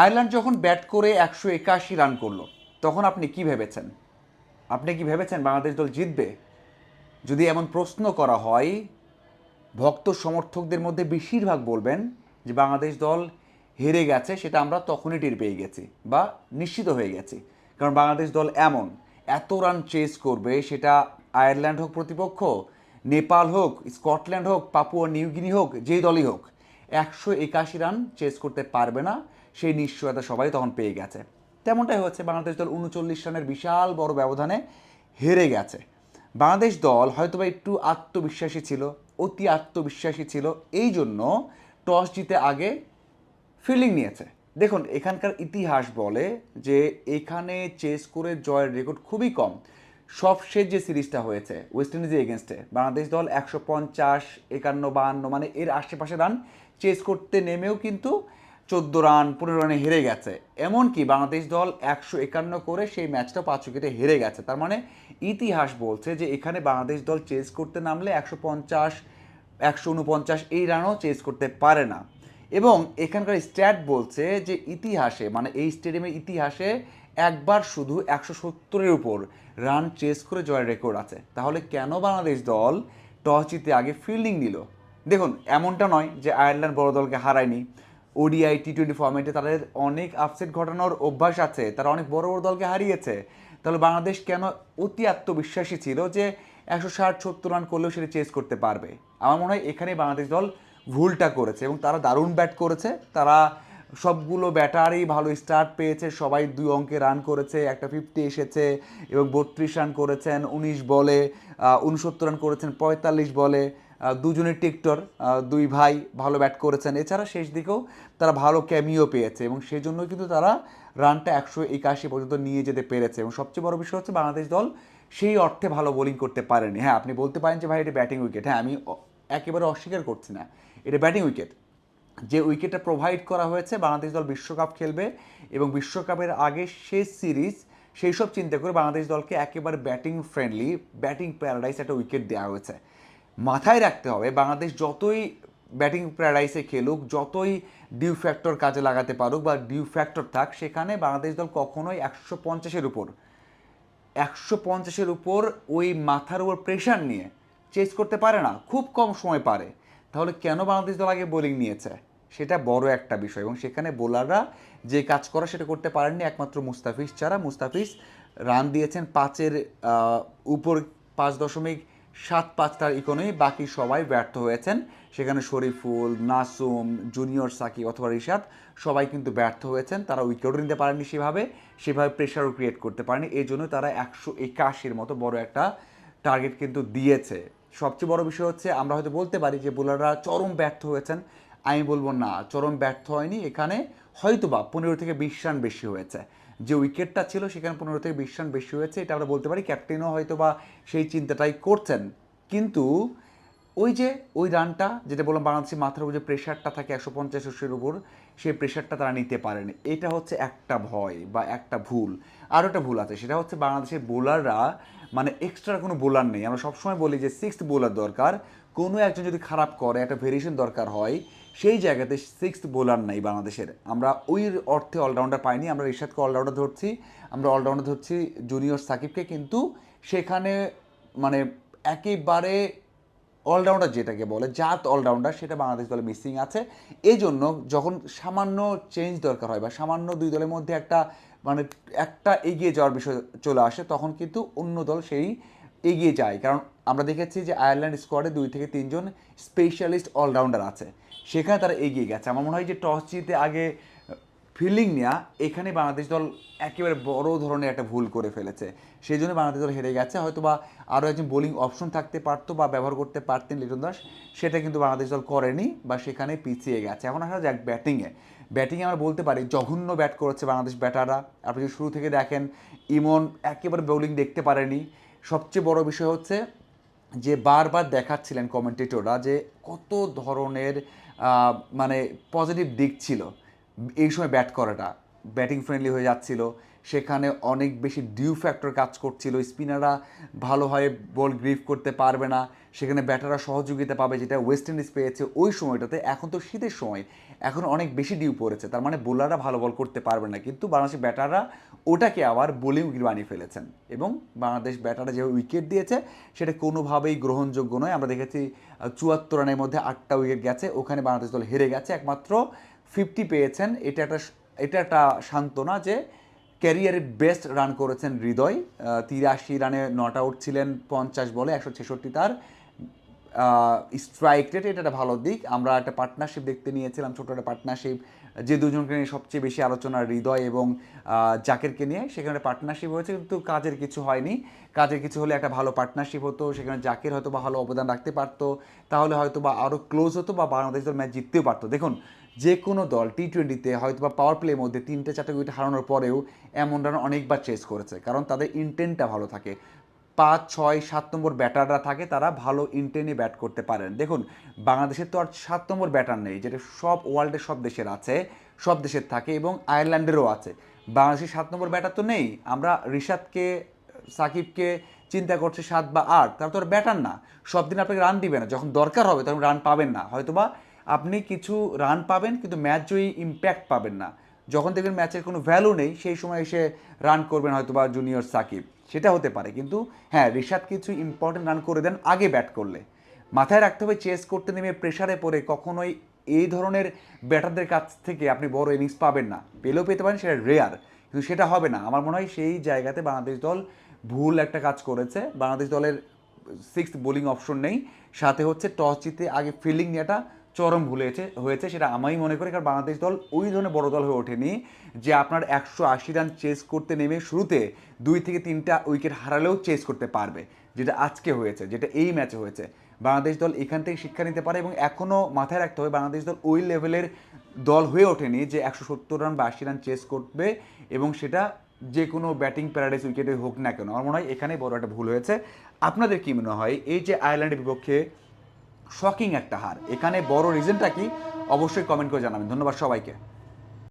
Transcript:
Ireland যখন bat করে একশো একাশি রান করল, তখন আপনি কি ভেবেছেন? আপনি কি ভেবেছেন বাংলাদেশ দল জিতবে? যদি এমন প্রশ্ন করা হয়, ভক্ত সমর্থকদের মধ্যে বেশিরভাগ বলবেন যে বাংলাদেশ দল হেরে গেছে, সেটা আমরা তখনই টের পেয়ে গেছি বা নিশ্চিত হয়ে গেছি। কারণ বাংলাদেশ দল এমন, এত রান চেস করবে, সেটা আয়ারল্যান্ড হোক প্রতিপক্ষ, নেপাল হোক, স্কটল্যান্ড হোক, পাপুয়া নিউগিনি হোক, যেই দলই হোক, একশো একাশি রান চেস করতে পারবে না। সেই নিশ্চয়তা সবাই তখন পেয়ে গেছে। তেমনটাই হচ্ছে বাংলাদেশ দল উনচল্লিশ রানের বিশাল বড় ব্যবধানে হেরে গেছে। বাংলাদেশ দল হয়তোবা একটু আত্মবিশ্বাসী ছিল, অতি আত্মবিশ্বাসী ছিল, এই জন্য টস জিতে আগে ফিল্ডিং নিয়েছে। দেখুন, এখানকার ইতিহাস বলে যে এখানে চেস করে জয়ের রেকর্ড খুবই কম। সবশেষ যে সিরিজটা হয়েছে, ওয়েস্ট ইন্ডিজের এগেনস্টে বাংলাদেশ দল একশো পঞ্চাশ, একান্ন, বাহান্ন মানে এর আশেপাশে রান চেস করতে নেমেও কিন্তু চোদ্দ রান, পনেরো রানে হেরে গেছে। এমনকি বাংলাদেশ দল একশো একান্ন করে সেই ম্যাচটা পাঁচ উইকেটে হেরে গেছে। তার মানে ইতিহাস বলছে যে এখানে বাংলাদেশ দল চেস করতে নামলে একশো পঞ্চাশ, একশো উনপঞ্চাশ এই রানও চেস করতে পারে না। এবং এখানকার স্ট্যাট বলছে যে ইতিহাসে মানে এই স্টেডিয়ামের ইতিহাসে একবার শুধু একশো সত্তরের উপর রান চেস করে জয়ের রেকর্ড আছে। তাহলে কেন বাংলাদেশ দল টস জিতে আগে ফিল্ডিং নিল দেখুন, এমনটা নয় যে আয়ারল্যান্ড বড় দলকে হারায়নি। ওডিআই টি টোয়েন্টি ফর্মেটে তাদের অনেক আপসেট ঘটানোর অভ্যাস আছে। তারা অনেক বড় বড় দলকে হারিয়েছে। তাহলে বাংলাদেশ কেন অতি আত্মবিশ্বাসী ছিল যে একশো ষাট, সত্তর রান করলেও সেটা চেস করতে পারবে? আমার মনে হয় এখানে বাংলাদেশ দল ভুলটা করেছে এবং তারা দারুণ ব্যাট করেছে। তারা সবগুলো ব্যাটারই ভালো স্টার্ট পেয়েছে। সবাই দুই অঙ্কে রান করেছে, একটা ফিফটি এসেছে এবং বত্রিশ রান করেছেন, উনিশ বলে উনসত্তর রান করেছেন, পঁয়তাল্লিশ বলে। দুজনের টিকটর দুই ভাই ভালো ব্যাট করেছেন। এছাড়া শেষ দিকেও তারা ভালো ক্যামিও পেয়েছে এবং সেই জন্য কিন্তু তারা রানটা একশো একাশি পর্যন্ত নিয়ে যেতে পেরেছে। এবং সবচেয়ে বড় বিষয় হচ্ছে বাংলাদেশ দল সেই অর্থে ভালো বোলিং করতে পারেনি। হ্যাঁ আপনি বলতে পারেন যে, ভাই, এটা ব্যাটিং উইকেট হ্যাঁ আমি একেবারে অস্বীকার করছি না। এটা ব্যাটিং উইকেট যে উইকেটটা প্রোভাইড করা হয়েছে, বাংলাদেশ দল বিশ্বকাপ খেলবে এবং বিশ্বকাপের আগে শেষ সিরিজ সেই সব চিন্তা করে বাংলাদেশ দলকে একেবারে ব্যাটিং ফ্রেন্ডলি ব্যাটিং প্যারাডাইস একটা উইকেট দেওয়া হয়েছে। মাথায় রাখতে হবে, বাংলাদেশ যতই ব্যাটিং প্যারাডাইসে খেলুক, যতই ডিউ ফ্যাক্টর কাজে লাগাতে পারুক বা ডিউ ফ্যাক্টর থাক, সেখানে বাংলাদেশ দল কখনোই একশো পঞ্চাশের উপর, একশো পঞ্চাশের উপর ওই মাথার উপর প্রেশার নিয়ে চেস করতে পারে না, খুব কম সময় পারে। তাহলে কেন বাংলাদেশ দল আগে বোলিং নিয়েছে? সেটা বড় একটা বিষয় এবং সেখানে বোলাররা যে কাজ করা সেটা করতে পারেননি একমাত্র মুস্তাফিজ ছাড়া। মুস্তাফিজ রান দিয়েছেন পাঁচের উপর পাঁচ দশমিক সাত পাঁচটার ইকোনমি, বাকি সবাই ব্যর্থ হয়েছেন। সেখানে শরীফুল, নাসুম, জুনিয়র সাকি অথবা রিশাদ সবাই কিন্তু ব্যর্থ হয়েছেন। তারা উইকেটও নিতে পারেনি সেভাবে সেভাবে প্রেশারও ক্রিয়েট করতে পারেনি। এই জন্য তারা একশো একাশির মতো বড় একটা টার্গেট কিন্তু দিয়েছে। সবচেয়ে বড় বিষয় হচ্ছে, আমরা হয়তো বলতে পারি যে বোলাররা চরম ব্যর্থ হয়েছেন। আমি বলব না, চরম ব্যর্থ হয়নি। এখানে হয়তোবা পনেরো থেকে বিশ রান বেশি হয়েছে। যে উইকেটটা ছিল সেখানে পনেরো থেকে বিশ রান বেশি হয়েছে, এটা আমরা বলতে পারি ক্যাপ্টেনও হয়তো বা সেই চিন্তাটাই করছেন। কিন্তু ওই যে, ওই রানটা, যেটা বললাম বাংলাদেশের মাথার উপর যে প্রেশারটা থাকে একশো পঞ্চাশের উপর, সেই প্রেশারটা তারা নিতে পারেনি। এটা হচ্ছে একটা ভয় বা একটা ভুল। আরও একটা ভুল আছে, সেটা হচ্ছে বাংলাদেশের বোলাররা মানে এক্সট্রা কোনো বোলার নেই। আমরা সবসময় বলি যে সিক্স বোলার দরকার। কোনো একজন যদি খারাপ করে, একটা ভেরিয়েশন দরকার হয়, সেই জায়গাতে সিক্স বোলার নাই বাংলাদেশের। আমরা ওই অর্থে অলরাউন্ডার পাইনি, আমরা রিশাদকে অলরাউন্ডার ধরছি, আমরা অলরাউন্ডার ধরছি জুনিয়র সাকিবকে, কিন্তু সেখানে মানে একেবারে অলরাউন্ডার যেটাকে বলে, জাত অলরাউন্ডার সেটা বাংলাদেশ দলে মিসিং আছে। এই জন্য যখন সামান্য চেঞ্জ দরকার হয় বা সামান্য দুই দলের মধ্যে একটা মানে একটা এগিয়ে যাওয়ার বিষয় চলে আসে, তখন কিন্তু অন্য দল সেই এগিয়ে যায়। কারণ আমরা দেখেছি যে আয়ারল্যান্ড স্কোয়াডে দুই থেকে তিনজন স্পেশালিস্ট অলরাউন্ডার আছে। সেখানে তারা এগিয়ে গেছে। আমার মনে হয় যে টস জিতে আগে ফিল্ডিং নেওয়া এখানে বাংলাদেশ দল একেবারে বড় ধরনের একটা ভুল করে ফেলেছে। সেই জন্য বাংলাদেশ দল হেরে গেছে। হয়তো বা আরও একজন বোলিং অপশন থাকতে পারতো বা ব্যবহার করতে পারতেন লিটন দাস। সেটা কিন্তু বাংলাদেশ দল করেনি বা সেখানে পিছিয়ে গেছে। এখন আসা যাক ব্যাটিংয়ে। ব্যাটিংয়ে আমরা বলতে পারি, জঘন্য ব্যাট করেছে বাংলাদেশ ব্যাটাররা। আপনি যদি শুরু থেকে দেখেন, ইমন একেবারে বোলিং দেখতে পারেনি। সবচেয়ে বড় বিষয় হচ্ছে যে বারবার দেখাচ্ছিলেন কমেন্টেটররা যে কত ধরনের মানে পজিটিভ দিক ছিল। এই সময় ব্যাট করাটা। ব্যাটিং ফ্রেন্ডলি হয়ে যাচ্ছিল। সেখানে অনেক বেশি ডিউ ফ্যাক্টর কাজ করছিল। স্পিনাররা ভালোভাবে বল গ্রিপ করতে পারবে না। সেখানে ব্যাটাররা সহযোগিতা পাবে, যেটা ওয়েস্ট ইন্ডিজ পেয়েছে ওই সময়টাতে। এখন তো শীতের সময়। এখন অনেক বেশি ডিউ পড়েছে। তার মানে বোলাররা ভালো বল করতে পারবে না। কিন্তু বাংলাদেশের ব্যাটাররা ওটাকে আবার বোলিং বানিয়ে ফেলেছেন। এবং বাংলাদেশ ব্যাটাররা যে উইকেট দিয়েছে, সেটা কোনোভাবেই গ্রহণযোগ্য নয়। আমরা দেখেছি চুয়াত্তর রানের মধ্যে আটটা উইকেট গেছে। ওখানে বাংলাদেশ দল হেরে গেছে। একমাত্র ফিফটি পেয়েছেন। এটা একটা এটা একটা সান্ত্বনা যে ক্যারিয়ারে বেস্ট রান করেছেন হৃদয়। তিরাশি রানে নট আউট ছিলেন পঞ্চাশ বলে, একশো ছেষট্টি তার। স্ট্রাইক রেট এটা একটা ভালো দিক। আমরা একটা পার্টনারশিপ দেখতে নিয়েছিলাম, ছোটো একটা পার্টনারশিপ যে দুজনকে নিয়ে সবচেয়ে বেশি আলোচনা হৃদয় এবং জাকেরকে নিয়ে। সেখানে পার্টনারশিপ হয়েছে, কিন্তু কাজের কিছু হয়নি। কাজের কিছু হলে একটা ভালো পার্টনারশিপ হতো, সেখানে জাকের হয়তো বা ভালো অবদান রাখতে পারতো। তাহলে হয়তো বা আরও ক্লোজ হতো বা বাংলাদেশ দল ম্যাচ জিততেও পারতো। দেখুন যে কোনো দল টি টোয়েন্টিতে হয়তো বা পাওয়ার প্লের মধ্যে তিনটে চারটে উইকেট হারানোর পরেও এমন রান অনেকবার চেস করেছে। কারণ তাদের ইন্টেন্টটা ভালো থাকে। পাঁচ, ছয়, সাত নম্বর ব্যাটাররা থাকে, তারা ভালো ইন্টেনে ব্যাট করতে পারেন। দেখুন বাংলাদেশের তো আর সাত নম্বর ব্যাটার নেই, যেটা সব ওয়ার্ল্ডের সব দেশের আছে, সব দেশের থাকে এবং আয়ারল্যান্ডেরও আছে। বাংলাদেশের সাত নম্বর ব্যাটার তো নেই, আমরা রিশাদকে, সাকিবকে চিন্তা করছে সাত বা আট, তারা তো আর ব্যাটার না। সব দিন আপনাকে রান দিবে না। যখন দরকার হবে, তখন রান পাবেন না। হয়তোবা আপনি কিছু রান পাবেন, কিন্তু ম্যাচ জয়ী ইম্প্যাক্ট পাবেন না। যখন দেখবেন ম্যাচের কোনো ভ্যালু নেই, সেই সময় এসে রান করবেন হয়তো বা জুনিয়র সাকিব। সেটা হতে পারে, কিন্তু হ্যাঁ রিশাদ কিছু ইম্পর্টেন্ট রান করে দেন আগে ব্যাট করলে। মাথায় রাখতে হবে চেস করতে নেমে প্রেশারে পড়ে কখনোই এই ধরনের ব্যাটারদের কাছ থেকে আপনি বড় ইনিংস পাবেন না। পেলেও পেতে পারেন, সেটা রেয়ার কিন্তু সেটা হবে না। আমার মনে হয় সেই জায়গাতে বাংলাদেশ দল ভুল একটা কাজ করেছে। বাংলাদেশ দলের সিক্স বোলিং অপশন নেই। সাথে হচ্ছে টস জিতে আগে ফিল্ডিং নেওয়াটা চরম ভুল হয়েছে হয়েছে, সেটা আমি মনে করি, কারণ বাংলাদেশ দল ওই ধরনের বড় দল হয়ে ওঠেনি যে আপনার একশো আশি রান চেস করতে নেমে শুরুতে দুই থেকে তিনটা উইকেট হারালেও চেস করতে পারবে, যেটা আজকে হয়েছে, যেটা এই ম্যাচে হয়েছে। বাংলাদেশ দল এখান থেকে শিক্ষা নিতে পারে এবং এখনও মাথায় রাখতে হবে বাংলাদেশ দল ওই লেভেলের দল হয়ে ওঠেনি যে একশো সত্তর রান বা আশি রান চেস করবে এবং সেটা যে কোনো ব্যাটিং প্যারাডাইস উইকেটে হোক না কেন। আমার মনে হয় এখানে বড় একটা ভুল হয়েছে। আপনাদের কী মনে হয়, এই যে আয়ারল্যান্ডের বিপক্ষে শকিং একটা হার। এখানে বড় রিজনটা কি? অবশ্যই কমেন্ট করে জানাবেন। ধন্যবাদ সবাইকে।